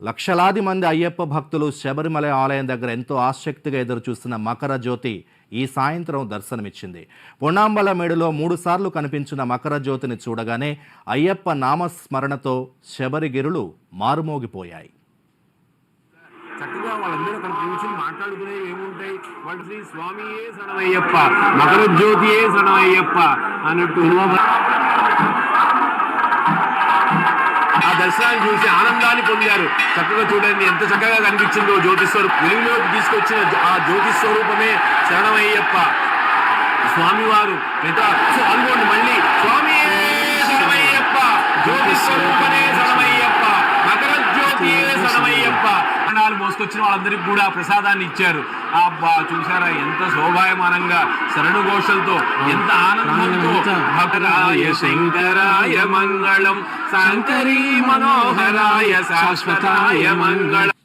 లక్షలాది మంది అయ్యప్ప భక్తులు శబరిమల ఆలయం దగ్గర ఎంతో ఆసక్తిగా ఎదురు చూస్తున్న మకర జ్యోతి ఈ సాయంత్రం దర్శనమిచ్చింది. పొన్నాంబల మేడులో మూడుసార్లు కనిపించిన మకర జ్యోతిని చూడగానే అయ్యప్ప నామస్మరణతో శబరిగిరులు మారుమోగిపోయాయి. చక్కగా వాళ్ళందరూ అక్కడ కూర్చొని మాట్లాడుకునేవి ఏముంటాయి? వాళ్ళు శ్రీ స్వామియే శరణమయ్యప్ప మకర జ్యోతియే శరణమయ్యప్ప అన్నట్టు ఆ దర్శనాన్ని చూసి ఆనందాన్ని చక్కగా చూడండి ఎంత చక్కగా కనిపించిందో జ్యోతి స్వరూపం. వెలుగులోకి తీసుకొచ్చిన ఆ జ్యోతి స్వరూపమే శరణమయ్యప్ప. స్వామివారు. మిగతా అనుకోండి మళ్ళీ. స్వామి శరణమయ్యప్ప. జ్యోతి స్వరూపమే రామయ్యప్ప అనాలు మోసుకొచ్చిన వాళ్ళందరికీ కూడా ప్రసాదాన్ని ఇచ్చారు. అబ్బా చూసారా ఎంత శోభాయమానంగా శరణు ఘోషలతో ఎంత ఆనందంతో శంకరాయ మంగళం శంకరీ మనోహరాయ శాశ్వతాయ మంగళం.